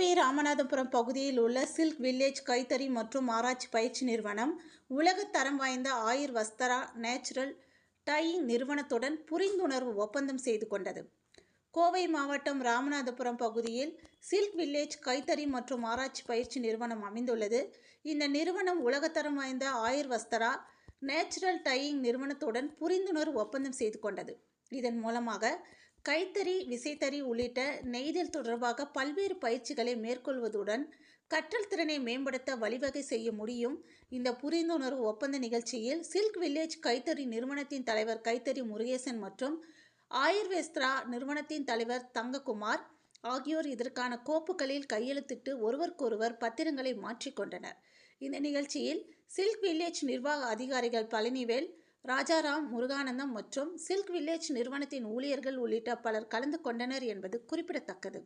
ராமநாதபுரம் பகுதியில் உள்ள silk village கைத்தறி மற்றும் ஆராய்ச்சி பயிற்சி நிறுவனம் உலகத்தரம் வாய்ந்த ஆயுர் வஸ்தரா நேச்சுரல் டையிங் நிறுவனத்துடன் புரிந்துணர்வு ஒப்பந்தம் செய்து கொண்டது. கோவை மாவட்டம் ராமநாதபுரம் பகுதியில் சில்க் வில்லேஜ் கைத்தறி மற்றும் ஆராய்ச்சி பயிற்சி நிறுவனம் அமைந்துள்ளது. இந்த நிறுவனம் உலகத்தரம் வாய்ந்த ஆயுர் வஸ்தரா நேச்சுரல் டையிங் நிறுவனத்துடன் புரிந்துணர்வு ஒப்பந்தம் செய்து கொண்டது. இதன் மூலமாக கைத்தறி விசைத்தறி உள்ளிட்ட நெய்தல் தொடர்பாக பல்வேறு பயிற்சிகளை மேற்கொள்வதுடன் கற்றல் திறனை மேம்படுத்த வழிவகை செய்ய முடியும். இந்த புரிந்துணர்வு ஒப்பந்த நிகழ்ச்சியில் சில்க் வில்லேஜ் கைத்தறி நிறுவனத்தின் தலைவர் கைத்தறி முருகேசன் மற்றும் ஆயுர்வேஸ்த்ரா நிறுவனத்தின் தலைவர் தங்ககுமார் ஆகியோர் இதற்கான கோப்புகளில் கையெழுத்திட்டு ஒருவருக்கொருவர் பத்திரங்களை மாற்றிக்கொண்டனர் இந்த நிகழ்ச்சியில் சில்க் வில்லேஜ் நிர்வாக அதிகாரிகள் பழனிவேல் ராஜாராம் முருகானந்தம் மற்றும் சில்க் வில்லேஜ் நிறுவனத்தின் ஊழியர்கள் உள்ளிட்ட பலர் கலந்து கொண்டனர் என்பது குறிப்பிடத்தக்கது.